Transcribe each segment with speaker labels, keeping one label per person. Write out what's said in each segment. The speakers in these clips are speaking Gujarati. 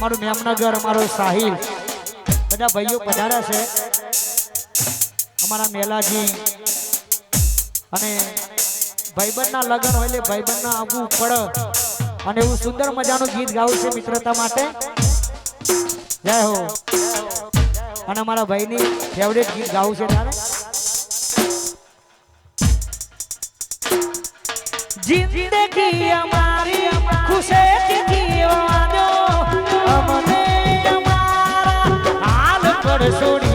Speaker 1: મારું મેમનગર અમારો સાહિલ. બધા ભાઈઓ પધાર્યા છે. અમારા મેલાજી અને ભાઈબંધના લગ્ન હોય એટલે ભાઈબંધના આવવું પડે અને એવું સુંદર મજાનું ગીત ગાવું છું મિત્રતા માટે. જય હો. અને અમારા ભાઈની ફેવરેટ ગીત ગાવું છે તારે. જિંદગી করে সরি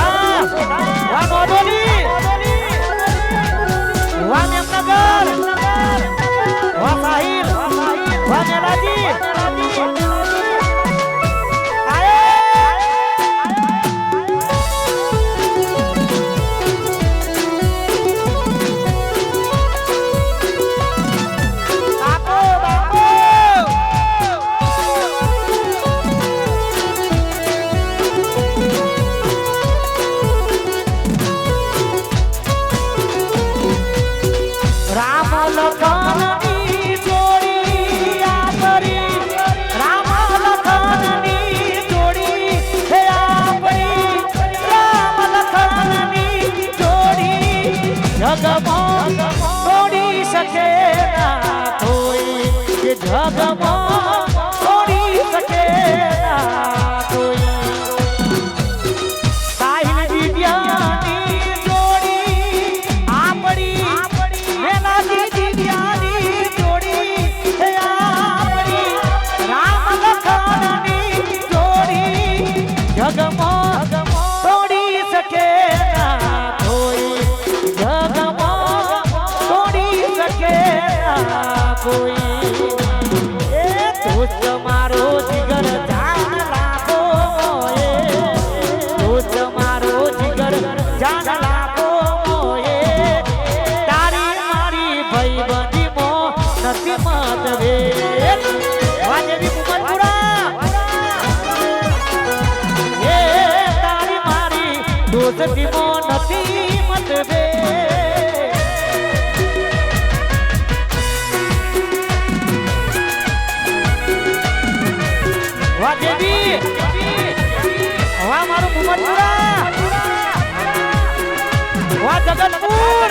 Speaker 1: મોટા વા ગોડોલી વા મેમનગર વા સાહિલ વા મેલાજી 더 જગમાં નથી મતભે વાહ દેવી. વાહ મારું મુમતપુરા વાહ જગતપુર.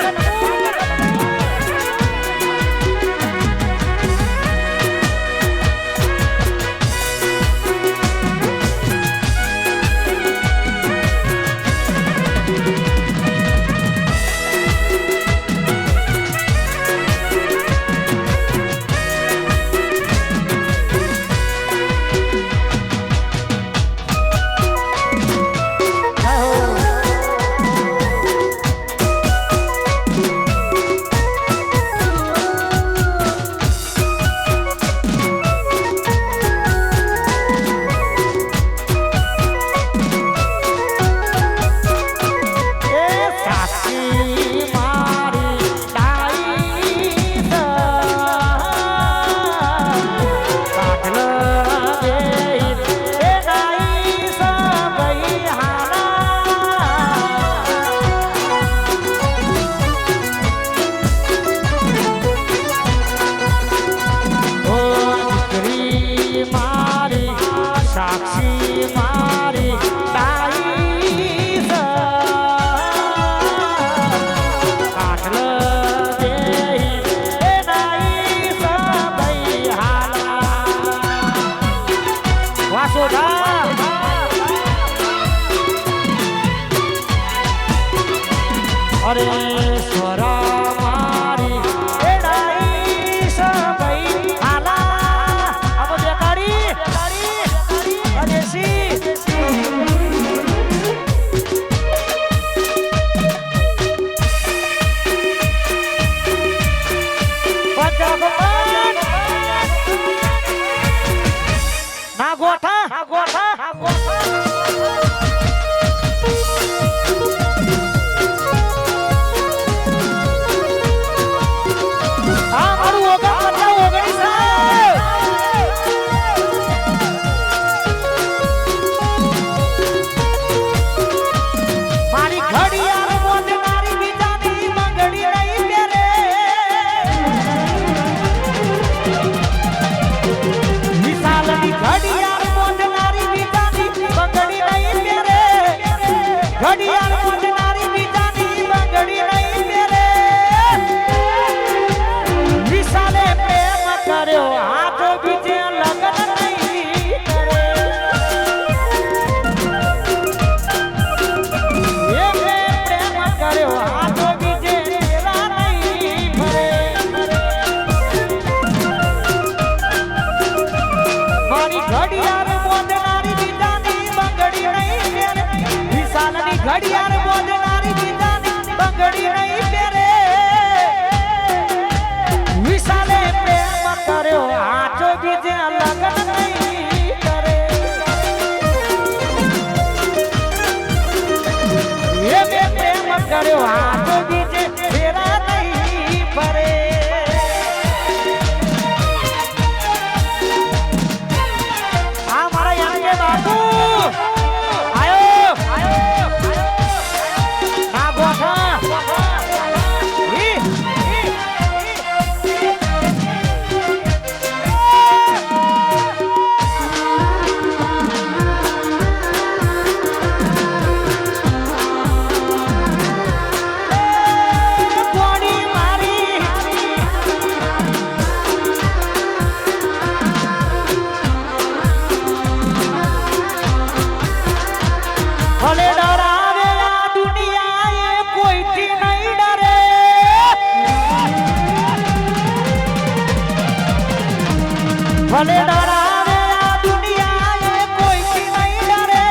Speaker 1: ભલે ડરાવે આ દુનિયા એ કોઈથી નહીં ડરે,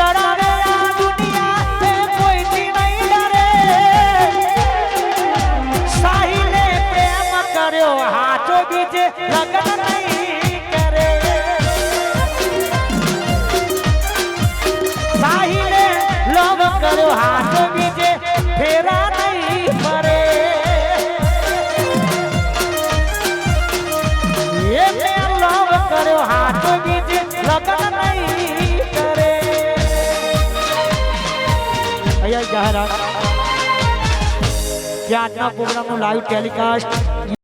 Speaker 1: ડરાવે આ દુનિયા એ કોઈથી નહીં ડરે. સાહિલે પ્રેમ કર્યો, હાચો બીજે લગન અહીંયા જાહેરાત કે આજના પ્રોગ્રામનું લાઈવ ટેલિકાસ્ટ